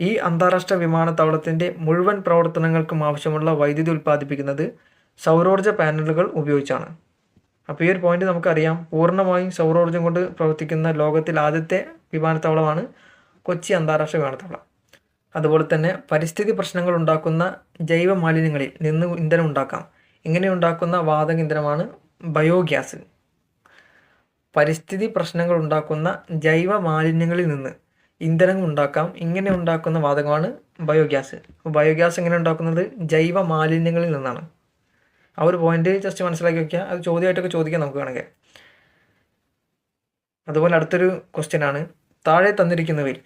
ഈ അന്താരാഷ്ട്ര വിമാനത്താവളത്തിന്റെ മുഴുവൻ പ്രവർത്തനങ്ങൾക്കും ആവശ്യമുള്ള വൈദ്യുതി ഉൽപ്പാദിപ്പിക്കുന്നത് സൗരോർജ പാനലുകൾ ഉപയോഗിച്ചാണ്. അപ്പോൾ ഈ ഒരു പോയിന്റ് നമുക്കറിയാം. പൂർണമായും സൗരോർജം കൊണ്ട് പ്രവർത്തിക്കുന്ന ലോകത്തിൽ ആദ്യത്തെ വിമാനത്താവളമാണ് കൊച്ചി അന്താരാഷ്ട്ര വിമാനത്താവളം. അതുപോലെ തന്നെ പരിസ്ഥിതി പ്രശ്നങ്ങൾ ഉണ്ടാക്കുന്ന ജൈവ മാലിന്യങ്ങളിൽ നിന്ന് ഇന്ധനം ഉണ്ടാക്കാം. ഇങ്ങനെ ഉണ്ടാക്കുന്ന വാതക ഇന്ധനമാണ് ബയോഗ്യാസ് പരിസ്ഥിതി പ്രശ്നങ്ങൾ ഉണ്ടാക്കുന്ന ജൈവ മാലിന്യങ്ങളിൽ നിന്ന് ഇന്ധനം ഉണ്ടാക്കാം. ഇങ്ങനെ ഉണ്ടാക്കുന്ന വാതകമാണ് ബയോഗ്യാസ് ബയോഗ്യാസ് എങ്ങനെ ഉണ്ടാക്കുന്നത്? ജൈവ മാലിന്യങ്ങളിൽ നിന്നാണ്. ആ ഒരു പോയിന്റ് ജസ്റ്റ് മനസ്സിലാക്കി വയ്ക്കുക അത് ചോദ്യമായിട്ടൊക്കെ ചോദിക്കാം നമുക്ക് വേണമെങ്കിൽ. അതുപോലെ അടുത്തൊരു ക്വസ്റ്റ്യൻ ആണ്. താഴെ തന്നിരിക്കുന്നവയിൽ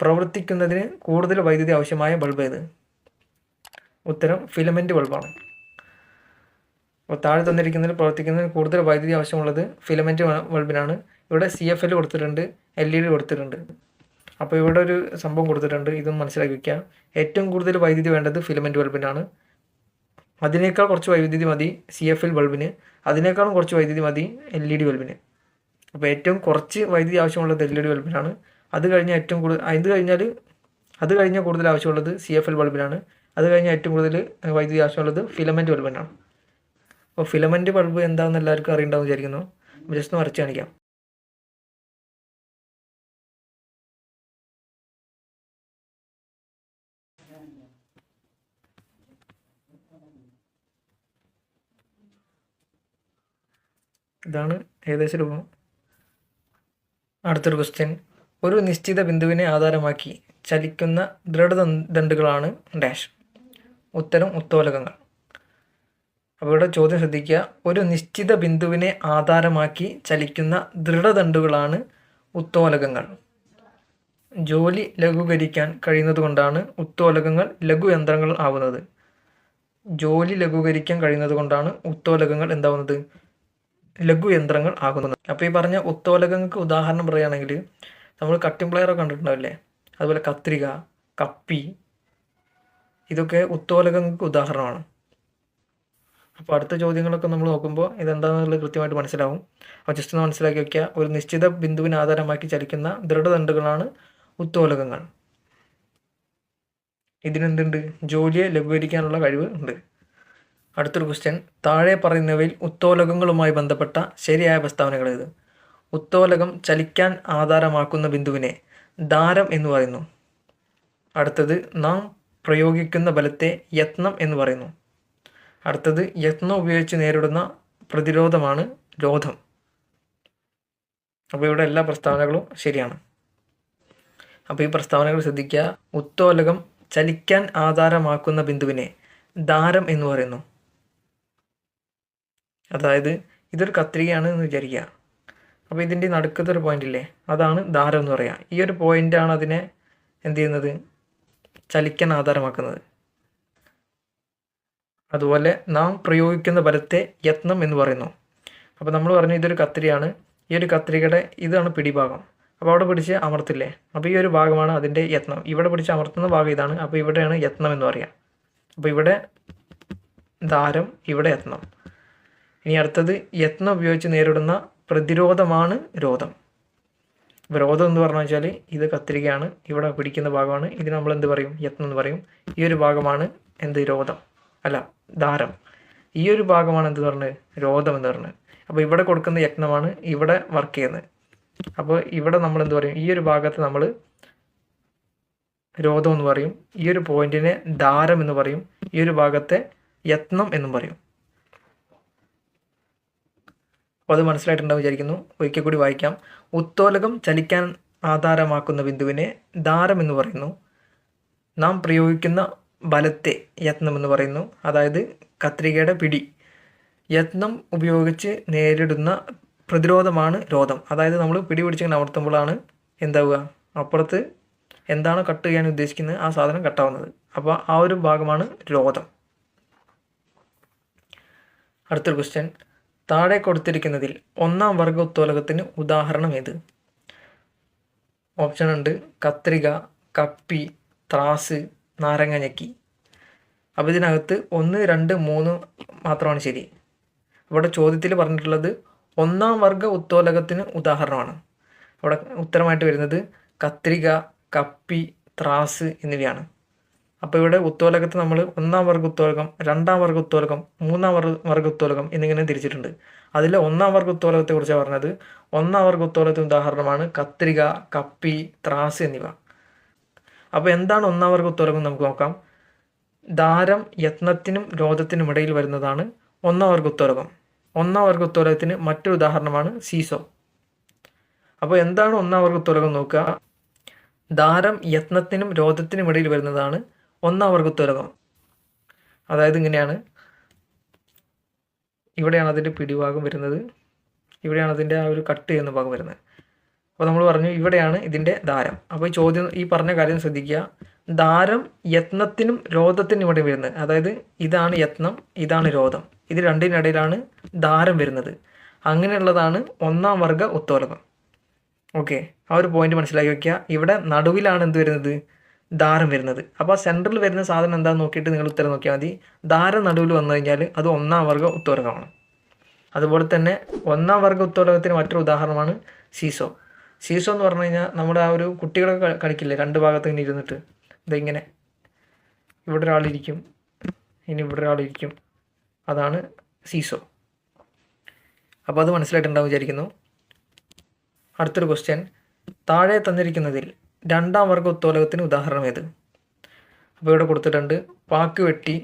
പ്രവർത്തിക്കുന്നതിന് കൂടുതൽ വൈദ്യുതി ആവശ്യമായ ബൾബ് ഏത്? ഉത്തരം ഫിലമെന്റ് ബൾബാണ് അപ്പോൾ താഴെ തന്നിരിക്കുന്നതിൽ പ്രവർത്തിക്കുന്നതിന് കൂടുതൽ വൈദ്യുതി ആവശ്യമുള്ളത് ഫിലമെന്റ് ബൾബിനാണ് ഇവിടെ സി എഫ് എൽ കൊടുത്തിട്ടുണ്ട് എൽ ഇ ഡി കൊടുത്തിട്ടുണ്ട്. അപ്പോൾ ഇവിടെ ഒരു സംഭവം കൊടുത്തിട്ടുണ്ട് ഇതും മനസ്സിലാക്കി വയ്ക്കുക. ഏറ്റവും കൂടുതൽ വൈദ്യുതി വേണ്ടത് ഫിലമെന്റ് ബൾബിനാണ് അതിനേക്കാൾ കുറച്ച് വൈദ്യുതി മതി സി എഫ് എൽ ബൾബിന് അതിനേക്കാളും കുറച്ച് വൈദ്യുതി മതി എൽ ഇ ഡി ബൾബിന് അപ്പോൾ ഏറ്റവും കുറച്ച് വൈദ്യുതി ആവശ്യമുള്ളത് എൽ ഇ ഡി ബൾബിനാണ് അത് കഴിഞ്ഞാൽ ഏറ്റവും കൂടുതൽ അത് കഴിഞ്ഞാൽ അത് കഴിഞ്ഞാൽ കൂടുതൽ ആവശ്യമുള്ളത് സി എഫ് എൽ ബൾബിനാണ് അത് കഴിഞ്ഞാൽ ഏറ്റവും കൂടുതൽ വൈദ്യുതി ആവശ്യമുള്ളത് ഫിലമെന്റ് ബൾബിനാണ് അപ്പോൾ ഫിലമെന്റ് ബൾബ് എന്താണെന്ന് എല്ലാവർക്കും അറിയണ്ടാവും വിചാരിക്കുന്നു. ജസ്റ്റ് ഒന്ന് വരച്ച് കാണിക്കാം. ഇതാണ് ഏകദേശം രൂപം. അടുത്തൊരു ക്വസ്റ്റ്യൻ ഒരു നിശ്ചിത ബിന്ദുവിനെ ആധാരമാക്കി ചലിക്കുന്ന ദൃഢദണ്ഡുകളാണ് ഡാഷ്. ഉത്തരം ഉത്തോലകങ്ങൾ. അപ്പോൾ ഇവിടെ ചോദ്യം ശ്രദ്ധിക്കുക. ഒരു നിശ്ചിത ബിന്ദുവിനെ ആധാരമാക്കി ചലിക്കുന്ന ദൃഢദണ്ഡുകളാണ് ഉത്തോലകങ്ങൾ. ജോലി ലഘൂകരിക്കാൻ കഴിയുന്നതുകൊണ്ടാണ് ഉത്തോലകങ്ങൾ ലഘുയന്ത്രങ്ങൾ ആവുന്നത്. ജോലി ലഘൂകരിക്കാൻ കഴിയുന്നത് കൊണ്ടാണ് ഉത്തോലകങ്ങൾ എന്താവുന്നത്? ലഘുയന്ത്രങ്ങൾ ആകുന്നത്. അപ്പോൾ ഈ പറഞ്ഞ ഉത്തോലകങ്ങൾക്ക് ഉദാഹരണം പറയുകയാണെങ്കിൽ നമ്മൾ കട്ടിംഗ് പ്ലെയറൊക്കെ കണ്ടിട്ടുണ്ടാവില്ലേ? അതുപോലെ കത്രിക കപ്പി ഇതൊക്കെ ഉത്തോലകങ്ങൾക്ക് ഉദാഹരണമാണ്. അപ്പോൾ അടുത്ത ചോദ്യങ്ങളൊക്കെ നമ്മൾ നോക്കുമ്പോൾ ഇതെന്താണെന്നുള്ളത് കൃത്യമായിട്ട് മനസ്സിലാവും. അപ്പോൾ ജസ്റ്റ് ഒന്ന് മനസ്സിലാക്കി വയ്ക്കുക ഒരു നിശ്ചിത ബിന്ദുവിനെ ആധാരമാക്കി ചലിക്കുന്ന ദൃഢതണ്ടുകളാണ് ഉത്തോലകങ്ങൾ. ഇതിനെന്തുണ്ട്? ജോലിയെ ലഘൂകരിക്കാനുള്ള കഴിവ് ഉണ്ട്. അടുത്തൊരു ക്വസ്റ്റ്യൻ താഴെ പറയുന്നവയിൽ ഉത്തോലകങ്ങളുമായി ബന്ധപ്പെട്ട ശരിയായ പ്രസ്താവനകൾ ഇത് ഉത്തോലകം ചലിക്കാൻ ആധാരമാക്കുന്ന ബിന്ദുവിനെ ദാരം എന്ന് പറയുന്നു. അടുത്തത് നാം പ്രയോഗിക്കുന്ന ബലത്തെ യത്നം എന്ന് പറയുന്നു. അടുത്തത് യത്നം ഉപയോഗിച്ച് നേരിടുന്ന പ്രതിരോധമാണ് രോധം അപ്പോൾ ഇവിടെ എല്ലാ പ്രസ്താവനകളും ശരിയാണ്. അപ്പോൾ ഈ പ്രസ്താവനകൾ ശ്രദ്ധിക്കുക. ഉത്തോലകം ചലിക്കാൻ ആധാരമാക്കുന്ന ബിന്ദുവിനെ ദാരം എന്ന് പറയുന്നു. അതായത് ഇതൊരു കത്രികയാണ് എന്ന് വിചാരിക്കുക. അപ്പോൾ ഇതിന്റെ നടുക്കത്തെ ഒരു പോയിന്റ് ഇല്ലേ? അതാണ് ദാരം എന്ന് പറയുക ഈ ഒരു പോയിന്റാണ് അതിനെ എന്ത് ചെയ്യുന്നത്? ചലിക്കാൻ ആധാരമാക്കുന്നത്. അതുപോലെ നാം പ്രയോഗിക്കുന്ന ബലത്തെ യത്നം എന്ന് പറയുന്നു. അപ്പോൾ നമ്മൾ പറഞ്ഞു ഇതൊരു കത്തിരിയാണ് ഈ ഒരു കത്രികയുടെ ഇതാണ് പിടിഭാഗം. അപ്പോൾ അവിടെ പിടിച്ച് അമർത്തില്ലേ? അപ്പോൾ ഈ ഒരു ഭാഗമാണ് അതിന്റെ യത്നം. ഇവിടെ പിടിച്ച് അമർത്തുന്ന ഭാഗം ഇതാണ്. അപ്പോൾ ഇവിടെയാണ് യത്നം എന്ന് പറയുക അപ്പോൾ ഇവിടെ ദാരം ഇവിടെ യത്നം. ഇനി അടുത്തത് യത്നം ഉപയോഗിച്ച് നേരിടുന്ന പ്രതിരോധമാണ് രോധം. ഇപ്പോൾ രോധം എന്ന് പറഞ്ഞു വെച്ചാൽ ഇത് കത്രികയാണ്. ഇവിടെ പിടിക്കുന്ന ഭാഗമാണ്. ഇതിന് നമ്മൾ എന്ത് പറയും? യത്നം എന്ന് പറയും. ഈ ഒരു ഭാഗമാണ് എന്ത്? രോധം. അല്ല ദാരം. ഈ ഒരു ഭാഗമാണ് എന്ത് പറഞ്ഞത് രോധം എന്ന് പറഞ്ഞത് അപ്പോൾ ഇവിടെ കൊടുക്കുന്ന യജ്ഞമാണ് ഇവിടെ വർക്ക് ചെയ്യുന്നത്. അപ്പോൾ ഇവിടെ നമ്മൾ എന്ത് പറയും? ഈ ഒരു ഭാഗത്ത് നമ്മൾ രോധം എന്ന് പറയും. ഈ ഒരു പോയിന്റിനെ ദാരം എന്ന് പറയും. ഈ ഒരു ഭാഗത്തെ യത്നം എന്നും പറയും. അപ്പോൾ അത് മനസ്സിലായിട്ടുണ്ടാവും വിചാരിക്കുന്നു. ഒരിക്കൽ കൂടി വായിക്കാം. ഉത്തോലകം ചലിക്കാൻ ആധാരമാക്കുന്ന ബിന്ദുവിനെ ദാരം എന്ന് പറയുന്നു. നാം പ്രയോഗിക്കുന്ന ബലത്തെ യത്നം എന്ന് പറയുന്നു. അതായത് കത്രികയുടെ പിടി. യത്നം ഉപയോഗിച്ച് നേരിടുന്ന പ്രതിരോധമാണ് രോധം. അതായത് നമ്മൾ പിടി പിടിച്ചിങ്ങനെ അമർത്തുമ്പോഴാണ് എന്താവുക? അപ്പുറത്ത് എന്താണോ കട്ട് ചെയ്യാൻ ഉദ്ദേശിക്കുന്നത് ആ സാധനം കട്ടാവുന്നത്. അപ്പോൾ ആ ഒരു ഭാഗമാണ് രോധം. അടുത്തൊരു ക്വസ്റ്റ്യൻ താഴെ കൊടുത്തിരിക്കുന്നതിൽ ഒന്നാം വർഗ ഉത്തോലകത്തിന് ഉദാഹരണം ഏത്? ഓപ്ഷൻ ഉണ്ട്. കത്രിക കപ്പി ത്രാസ് നാരങ്ങഞ്ഞക്കി അപ്പോൾ ഇതിനകത്ത് ഒന്ന് രണ്ട് മൂന്ന് മാത്രമാണ് ശരി. ഇവിടെ ചോദ്യത്തിൽ പറഞ്ഞിട്ടുള്ളത് ഒന്നാം വർഗ ഉത്തോലകത്തിന് ഉദാഹരണമാണ്. അവിടെ ഉത്തരമായിട്ട് വരുന്നത് കത്രിക കപ്പി ത്രാസ് എന്നിവയാണ്. അപ്പോൾ ഇവിടെ ഉത്തോലകത്ത് നമ്മൾ ഒന്നാം വർഗ ഉത്തോലകം രണ്ടാം വർഗ ഉത്തോലകം മൂന്നാം വർഗ വർഗ ഉത്തോലകം എന്നിങ്ങനെ തിരിച്ചിട്ടുണ്ട്. അതിൽ ഒന്നാം വർഗ ഉത്തോലകത്തെ കുറിച്ചാണ് പറഞ്ഞത്. ഒന്നാം വർഗ ഉത്തോലകത്തിന് ഉദാഹരണമാണ് കത്രിക കപ്പി ത്രാസ് എന്നിവ. അപ്പോൾ എന്താണ് ഒന്നാം വർഗ ഉത്തോലകം നമുക്ക് നോക്കാം. ദാരം യത്നത്തിനും രോധത്തിനും ഇടയിൽ വരുന്നതാണ് ഒന്നാം വർഗ ഉത്തരകം ഒന്നാം വർഗ ഉത്തോലകത്തിന് മറ്റൊരു ഉദാഹരണമാണ് സീസോ. അപ്പോൾ എന്താണ് ഒന്നാം വർഗ ഉത്തരകം നോക്കുക. ദാരം യത്നത്തിനും രോധത്തിനും ഇടയിൽ വരുന്നതാണ് ഒന്നാം വർഗ ഉത്തരകം അതായത് ഇങ്ങനെയാണ്. ഇവിടെയാണ് അതിന്റെ പിടിഭാഗം വരുന്നത്. ഇവിടെയാണ് അതിന്റെ ആ ഒരു കട്ട് ചെയ്യുന്ന ഭാഗം വരുന്നത്. അപ്പോൾ നമ്മൾ പറഞ്ഞു ഇവിടെയാണ് ഇതിന്റെ ദാരം. അപ്പോൾ ഈ ചോദ്യം ഈ പറഞ്ഞ കാര്യം ശ്രദ്ധിക്കുക. ദാരം യത്നത്തിനും രോധത്തിനും ഇവിടെ വരുന്നത്. അതായത് ഇതാണ് യത്നം ഇതാണ് രോധം. ഇത് രണ്ടിനിടയിലാണ് ദാരം വരുന്നത്. അങ്ങനെയുള്ളതാണ് ഒന്നാം വർഗ ഉത്തോലകം. ഓക്കെ. ആ ഒരു പോയിന്റ് മനസ്സിലാക്കി വയ്ക്കുക ഇവിടെ നടുവിലാണ് എന്ത് വരുന്നത്? ദാരം വരുന്നത്. അപ്പോൾ സെന്ററിൽ വരുന്ന സാധനം എന്താണെന്ന് നോക്കിയിട്ട് നിങ്ങൾ ഉത്തരം നോക്കിയാൽ മതി. ദാരം നടുവിൽ വന്നു കഴിഞ്ഞാൽ അത് ഒന്നാം വർഗ ഉത്തോലകമാണ്. അതുപോലെ തന്നെ ഒന്നാം വർഗ ഉത്തോലകത്തിന് മറ്റൊരു ഉദാഹരണമാണ് സീസോ. സീസോ എന്ന് പറഞ്ഞു കഴിഞ്ഞാൽ നമ്മുടെ ആ ഒരു കുട്ടികളൊക്കെ കളിക്കില്ലേ? രണ്ട് ഭാഗത്ത് ഇങ്ങനെ ഇരുന്നിട്ട്. ഇതിങ്ങനെ ഇവിടെ ഒരാളിരിക്കും ഇനി ഇവിടെ ഒരാളിരിക്കും അതാണ് സീസോ അപ്പോൾ അത് മനസ്സിലായിട്ടുണ്ടാവും വിചാരിക്കുന്നു. അടുത്തൊരു ക്വസ്റ്റ്യൻ താഴെ തന്നിരിക്കുന്നതിൽ രണ്ടാം വർഗ ഉത്തോലകത്തിന് ഉദാഹരണം ഏത്? അപ്പോൾ ഇവിടെ കൊടുത്തിട്ടുണ്ട് പാക്ക് വെട്ടി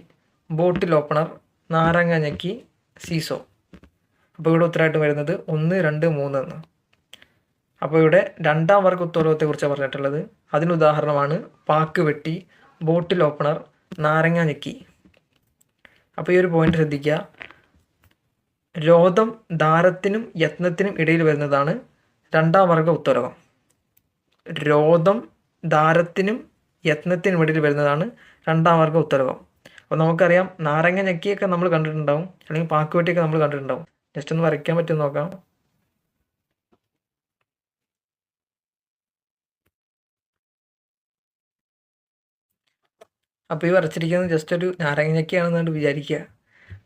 ബോട്ടിൽ ഓപ്പണർ നാരങ്ങ ഞെക്കി സീസോ അപ്പോൾ ഇവിടെ ഉത്തരമായിട്ട് വരുന്നത് ഒന്ന് രണ്ട് മൂന്ന് എന്ന്. അപ്പോൾ ഇവിടെ രണ്ടാം വർഗ ഉത്തോലകത്തെ കുറിച്ചാണ് പറഞ്ഞിട്ടുള്ളത്. അതിന് ഉദാഹരണമാണ് പാക്ക് വെട്ടി ബോട്ടിൽ ഓപ്പണർ നാരങ്ങ ഞെക്കി. അപ്പോൾ ഈ ഒരു പോയിന്റ് ശ്രദ്ധിക്കുക. രോധം ദാരത്തിനും യത്നത്തിനും ഇടയിൽ വരുന്നതാണ് രണ്ടാം വർഗ ഉത്തരവം രോധം ദാരത്തിനും യത്നത്തിനും ഇടയിൽ വരുന്നതാണ് രണ്ടാം വർഗ ഉത്തരവം അപ്പോൾ നമുക്കറിയാം നാരങ്ങ ഞെക്കിയൊക്കെ നമ്മൾ കണ്ടിട്ടുണ്ടാവും അല്ലെങ്കിൽ പാക്കുവെട്ടിയൊക്കെ നമ്മൾ കണ്ടിട്ടുണ്ടാവും. ജസ്റ്റ് ഒന്ന് വരയ്ക്കാൻ പറ്റുമെന്ന് നോക്കാം. അപ്പോൾ ഈ വരച്ചിരിക്കുന്നത് ജസ്റ്റ് ഒരു നാരങ്ങയ്ക്കാണെന്നാണ് വിചാരിക്കുക.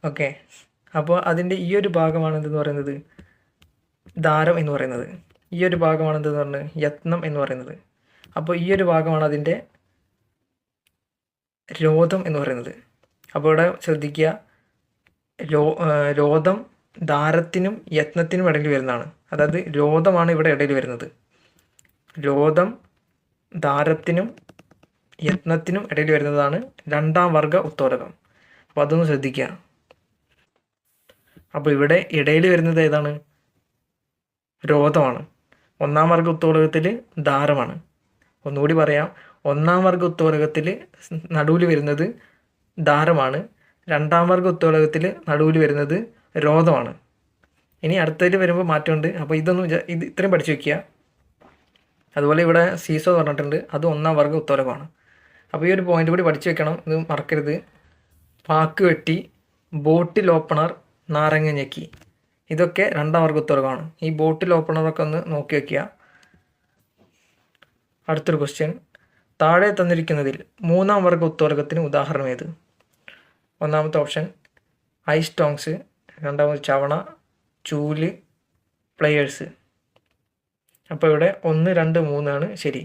ഓക്കെ അപ്പോൾ അതിന്റെ ഈ ഒരു ഭാഗമാണ് എന്തെന്ന് പറയുന്നത്? ദാരം എന്ന് പറയുന്നത്. ഈ ഒരു ഭാഗമാണ് എന്തെന്ന് പറയുന്നത് യത്നം എന്ന് പറയുന്നത്. അപ്പോൾ ഈ ഒരു ഭാഗമാണ് അതിന്റെ രോധം എന്ന് പറയുന്നത്. അപ്പോൾ ഇവിടെ ശ്രദ്ധിക്കുക. രോ രോധം ദാരത്തിനും യത്നത്തിനും ഇടയിൽ വരുന്നതാണ്. അതായത് രോധമാണ് ഇവിടെ ഇടയിൽ വരുന്നത്. രോധം ദാരത്തിനും യത്നത്തിനും ഇടയിൽ വരുന്നതാണ് രണ്ടാം വർഗ ഉത്തോലകം അപ്പോൾ അതൊന്ന് ശ്രദ്ധിക്കുക അപ്പോൾ ഇവിടെ ഇടയിൽ വരുന്നത് ഏതാണ്? രോധമാണ്. ഒന്നാം വർഗ ഉത്തോരകത്തിൽ ദാരമാണ് ഒന്നുകൂടി പറയാം. ഒന്നാം വർഗ ഉത്തോരകത്തിൽ നടുവിൽ വരുന്നത് ദാരമാണ് രണ്ടാം വർഗ ഉത്തോലകത്തിൽ നടുവിൽ വരുന്നത് രോധമാണ്. ഇനി അടുത്തതിൽ വരുമ്പോൾ മാറ്റമുണ്ട്. അപ്പോൾ ഇതൊന്നും ഇത് ഇത്രയും പഠിച്ചു വെക്കുക. അതുപോലെ ഇവിടെ സീസോ പറഞ്ഞിട്ടുണ്ട്. അത് ഒന്നാം വർഗ ഉത്തോലകമാണ് അപ്പോൾ ഈ ഒരു പോയിന്റ് കൂടി പഠിച്ചു വെക്കണം. ഇത് മറക്കരുത്. പാക്ക് വെട്ടി ബോട്ടിൽ ഓപ്പണർ നാരങ്ങ ഞെക്കി. ഇതൊക്കെ രണ്ടാം വർഗ ഉത്തരവാണ് ഈ ബോട്ടിൽ ഓപ്പണറൊക്കെ ഒന്ന് നോക്കി വയ്ക്കുക അടുത്തൊരു ക്വസ്റ്റ്യൻ താഴെ തന്നിരിക്കുന്നതിൽ മൂന്നാം വർഗ ഉത്തോലകത്തിന് ഉദാഹരണം ഏത്? ഒന്നാമത്തെ ഓപ്ഷൻ ഐസ് ടോങ്സ് രണ്ടാമത് ചവണ ചൂൽ പ്ലെയേഴ്സ് അപ്പോൾ ഇവിടെ ഒന്ന് രണ്ട് മൂന്നാണ് ശരി.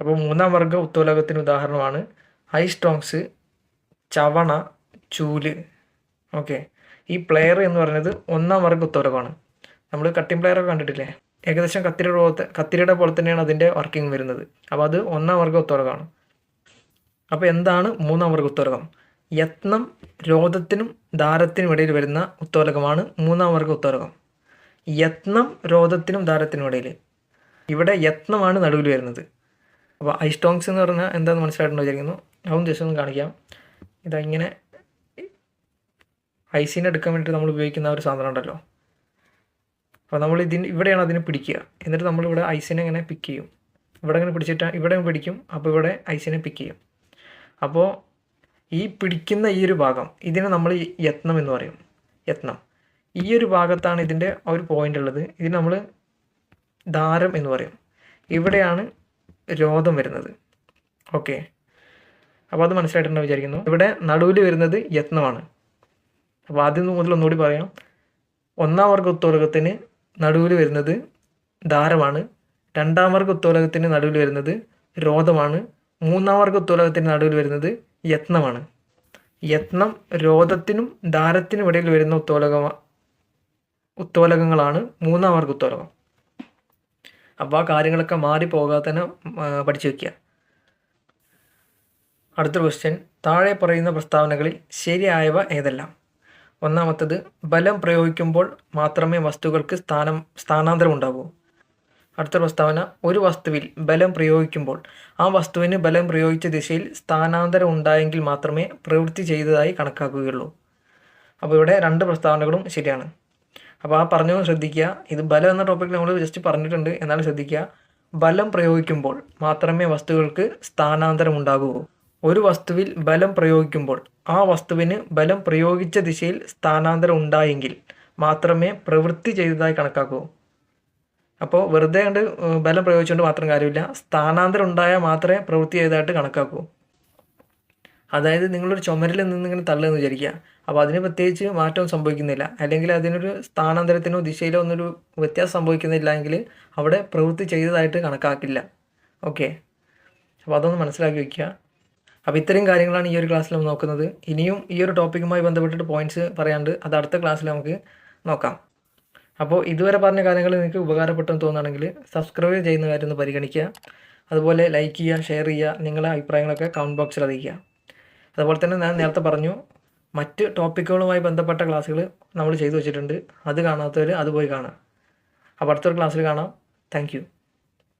അപ്പോൾ മൂന്നാം വർഗ ഉത്തോലകത്തിന് ഉദാഹരണമാണ്. ഐ സ്റ്റോങ്സ് ചവണ ചൂൽ. ഓക്കെ ഈ പ്ലെയർ എന്ന് പറയുന്നത് ഒന്നാം വർഗ ഉത്തോലകമാണ്. നമ്മൾ കട്ടിംഗ് പ്ലെയർ ഒക്കെ കണ്ടിട്ടില്ലേ? ഏകദേശം പോലത്തെ കത്തിരിയുടെ പോലെ തന്നെയാണ് അതിന്റെ വർക്കിംഗ് വരുന്നത്. അപ്പോൾ അത് ഒന്നാം വർഗ ഉത്തോലകമാണ്. അപ്പോൾ എന്താണ് മൂന്നാം വർഗ ഉത്തോലകം? യത്നം രോധത്തിനും ദാരത്തിനും ഇടയിൽ വരുന്ന ഉത്തോലകമാണ് മൂന്നാം വർഗ ഉത്തോലകം. യത്നം രോധത്തിനും ദാരത്തിനും ഇടയിൽ. ഇവിടെ യത്നമാണ് നടുവിൽ വരുന്നത്. അപ്പോൾ ഐസ്റ്റോങ്സ് എന്ന് പറഞ്ഞാൽ എന്താണെന്ന് മനസ്സിലായിട്ടുണ്ടോ വിചാരിക്കുന്നു. അതും ജസ്റ്റ് ഒന്ന് കാണിക്കാം. ഇതാ ഇങ്ങനെ ഐസിനെ എടുക്കാൻ വേണ്ടിയിട്ട് നമ്മൾ ഉപയോഗിക്കുന്ന ഒരു സാധനം ഉണ്ടല്ലോ. അപ്പോൾ നമ്മൾ ഇതിന് ഇവിടെയാണ് അതിനെ പിടിക്കുക. എന്നിട്ട് നമ്മളിവിടെ ഐസിനെ ഇങ്ങനെ പിക്ക് ചെയ്യും. ഇവിടെ ഇങ്ങനെ പിടിച്ചിട്ട് ഇവിടെ പിടിക്കും. അപ്പോൾ ഇവിടെ ഐസിനെ പിക്ക് ചെയ്യും. അപ്പോൾ ഈ പിടിക്കുന്ന ഈ ഒരു ഭാഗം ഇതിനെ നമ്മൾ യത്നം എന്ന് പറയും. യത്നം. ഈ ഒരു ഭാഗത്താണ് ഇതിന്റെ ഒരു പോയിന്റ് ഉള്ളത്. ഇതിന് നമ്മൾ ദാരം എന്ന് പറയും. ഇവിടെയാണ് രോധം വരുന്നത്. ഓക്കെ. അപ്പോൾ അത് മനസ്സിലായിട്ടുണ്ടോ വിചാരിക്കുന്നു. ഇവിടെ നടുവിൽ വരുന്നത് യത്നമാണ്. അപ്പോൾ ആദ്യം മുതൽ ഒന്നുകൂടി പറയാം. ഒന്നാം വർഗ ഉത്തോലകത്തിന് നടുവിൽ വരുന്നത് ദാരമാണ് രണ്ടാം വർഗ ഉത്തോലകത്തിന് നടുവിൽ വരുന്നത് രോധമാണ്. മൂന്നാം വർഗ ഉത്തോലകത്തിന് നടുവിൽ വരുന്നത് യത്നമാണ്. യത്നം രോധത്തിനും ധാരത്തിനും ഇടയിൽ വരുന്ന ഉത്തോലക ഉത്തോലകങ്ങളാണ് മൂന്നാം വർഗ ഉത്തോലകം. അപ്പോൾ ആ കാര്യങ്ങളൊക്കെ മാറിപ്പോകാതെ തന്നെ പഠിച്ചു വയ്ക്കുക അടുത്ത ക്വസ്റ്റ്യൻ താഴെ പറയുന്ന പ്രസ്താവനകളിൽ ശരിയായവ ഏതെല്ലാം? ഒന്നാമത്തത് ബലം പ്രയോഗിക്കുമ്പോൾ മാത്രമേ വസ്തുക്കൾക്ക് സ്ഥാനം സ്ഥാനാന്തരം ഉണ്ടാകൂ അടുത്ത പ്രസ്താവന ഒരു വസ്തുവിൽ ബലം പ്രയോഗിക്കുമ്പോൾ ആ വസ്തുവിന് ബലം പ്രയോഗിച്ച ദിശയിൽ സ്ഥാനാന്തരം ഉണ്ടായെങ്കിൽ മാത്രമേ പ്രവൃത്തി ചെയ്തതായി കണക്കാക്കുകയുള്ളൂ. അപ്പോൾ ഇവിടെ രണ്ട് പ്രസ്താവനകളും ശരിയാണ്. അപ്പോൾ ആ പറഞ്ഞു ശ്രദ്ധിക്കുക. ഇത് ബലം എന്ന ടോപ്പിക്കിൽ നമ്മൾ ജസ്റ്റ് പറഞ്ഞിട്ടുണ്ട്. എന്നാലും ശ്രദ്ധിക്കുക. ബലം പ്രയോഗിക്കുമ്പോൾ മാത്രമേ വസ്തുക്കൾക്ക് സ്ഥാനാന്തരം ഉണ്ടാകൂ ഒരു വസ്തുവിൽ ബലം പ്രയോഗിക്കുമ്പോൾ ആ വസ്തുവിന് ബലം പ്രയോഗിച്ച ദിശയിൽ സ്ഥാനാന്തരം ഉണ്ടായെങ്കിൽ മാത്രമേ പ്രവൃത്തി ചെയ്തതായി കണക്കാക്കൂ. അപ്പോൾ വെറുതെ കണ്ട് ബലം പ്രയോഗിച്ചുകൊണ്ട് മാത്രം കാര്യമില്ല. സ്ഥാനാന്തരം ഉണ്ടായാൽ മാത്രമേ പ്രവൃത്തി ചെയ്തതായിട്ട് കണക്കാക്കൂ. അതായത് നിങ്ങളൊരു ചുമരിൽ നിന്ന് ഇങ്ങനെ തള്ളുമെന്ന് വിചാരിക്കുക. അപ്പോൾ അതിന് പ്രത്യേകിച്ച് മാറ്റം സംഭവിക്കുന്നില്ല. അല്ലെങ്കിൽ അതിനൊരു സ്ഥാനാന്തരത്തിനോ ദിശയിലോ ഒന്നൊരു വ്യത്യാസം സംഭവിക്കുന്നില്ല എങ്കിൽ അവിടെ പ്രവൃത്തി ചെയ്തതായിട്ട് കണക്കാക്കില്ല. ഓക്കെ. അപ്പോൾ അതൊന്ന് മനസ്സിലാക്കി വയ്ക്കുക. അപ്പോൾ ഇത്രയും കാര്യങ്ങളാണ് ഈ ഒരു ക്ലാസ്സിൽ നമ്മൾ നോക്കുന്നത്. ഇനിയും ഈ ഒരു ടോപ്പിക്കുമായി ബന്ധപ്പെട്ടിട്ട് പോയിന്റ്സ് പറയാണ്ട് അത് അടുത്ത ക്ലാസ്സിൽ നമുക്ക് നോക്കാം. അപ്പോൾ ഇതുവരെ പറഞ്ഞ കാര്യങ്ങൾ നിങ്ങൾക്ക് ഉപകാരപ്പെട്ടെന്ന് തോന്നുകയാണെങ്കിൽ സബ്സ്ക്രൈബ് ചെയ്യുന്ന കാര്യം ഒന്ന് പരിഗണിക്കുക. അതുപോലെ ലൈക്ക് ചെയ്യുക ഷെയർ ചെയ്യുക നിങ്ങളുടെ അഭിപ്രായങ്ങളൊക്കെ കമന്റ് ബോക്സിൽ അറിയിക്കുക. അതുപോലെ തന്നെ ഞാൻ നേരത്തെ പറഞ്ഞു മറ്റ് ടോപ്പിക്കുകളുമായി ബന്ധപ്പെട്ട ക്ലാസ്സുകൾ നമ്മൾ ചെയ്തു വെച്ചിട്ടുണ്ട്. അത് കാണാത്തവർ അത് പോയി കാണാം അപ്പോൾ അടുത്തൊരു ക്ലാസ്സിൽ കാണാം. താങ്ക്